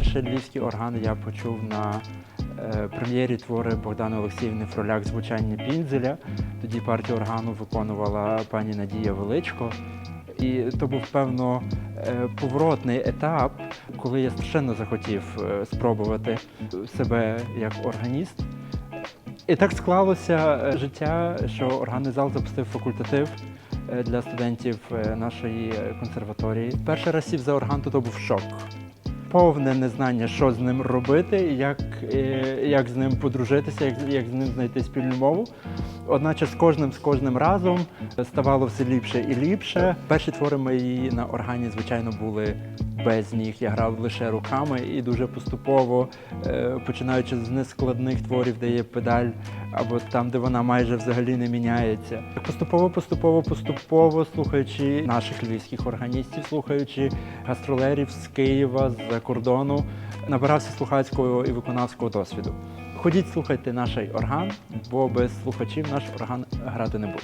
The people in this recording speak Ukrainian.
перший львівський орган я почув на е, прем'єрі твори Богдани Олексіївни Фроляк Звучання Пінзеля. Тоді партію органу виконувала пані Надія Величко. І то був певно е, поворотний етап, коли я страшенно захотів е, спробувати себе як органіст. І так склалося життя, що органний зал запустив факультатив для студентів нашої консерваторії. Перший раз сів за орган, то, то був шок. Повне незнання, що з ним робити, як, е, як з ним подружитися, як, як з ним знайти спільну мову. Одначе з кожним з кожним разом ставало все ліпше і ліпше. Перші твори мої на органі, звичайно, були без ніг. Я грав лише руками і дуже поступово, е, починаючи з нескладних творів, де є педаль, або там, де вона майже взагалі не міняється. Поступово, поступово, поступово, слухаючи наших львівських органістів, слухаючи гастролерів з Києва, з-за кордону, набирався слухацького і виконавського досвіду. Ходіть, слухайте наш орган, бо без слухачів наш орган грати не буде.